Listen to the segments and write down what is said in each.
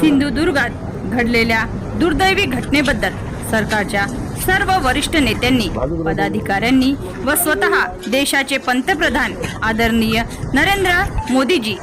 सिंधुदुर्गात घडलेल्या दुर्दैवी घटनेबद्दल सरकारच्या सर्व वरिष्ठ नेत्यांनी पदाधिकाऱ्यांनी व स्वतः देशाचे पंतप्रधान आदरणीय नरेंद्र मोदीजी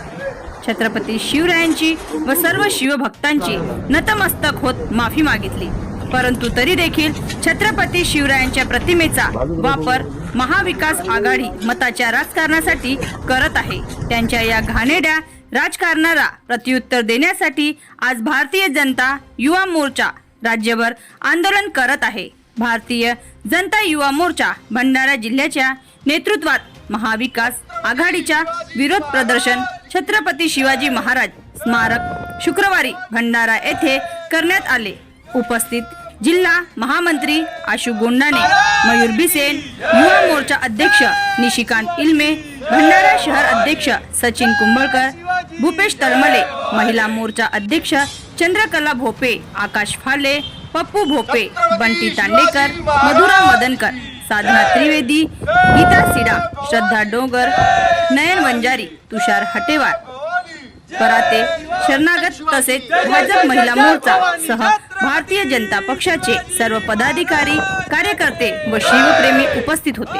छत्रपती शिवरायांची व सर्व शिवभक्तांची नतमस्तक होत माफी मागितली. परंतु तरी देखील छत्रपती शिवरायांच्या प्रतिमेचा वापर महाविकास आघाडी मताच्या राजकारणासाठी करत आहे. त्यांच्या या घाणेड्या राजकारणाला प्रत्युत्तर देण्यासाठी आज भारतीय जनता युवा मोर्चा राज्यभर आंदोलन करत आहे. भारतीय जनता युवा मोर्चा भंडारा जिल्ह्याच्या नेतृत्वात महाविकास आघाडीच्या विरोध प्रदर्शन छत्रपती शिवाजी महाराज स्मारक शुक्रवारी भंडारा येथे करण्यात आले. उपस्थित जिल्हा महामंत्री आशू गोंडाने मयूर बिसेन युवा मोर्चा अध्यक्ष निशिकांत इल्मे भंडारा शहर अध्यक्ष सचिन कुंभळकर भूपेश तळमले महिला मोर्चा अध्यक्ष चंद्रकला भोपे आकाश फाले पप्पू भोपे बंटी तांडेकर मधुरा मदनकर साधना त्रिवेदी गीता सिडा श्रद्धा डोंगर नयन वंजारी तुषार हटेवार. पराते शरणागत तसेच भाजप महिला मोर्चा सह भारतीय जनता पक्षाचे सर्व पदाधिकारी कार्यकर्ते व शिवप्रेमी उपस्थित होते.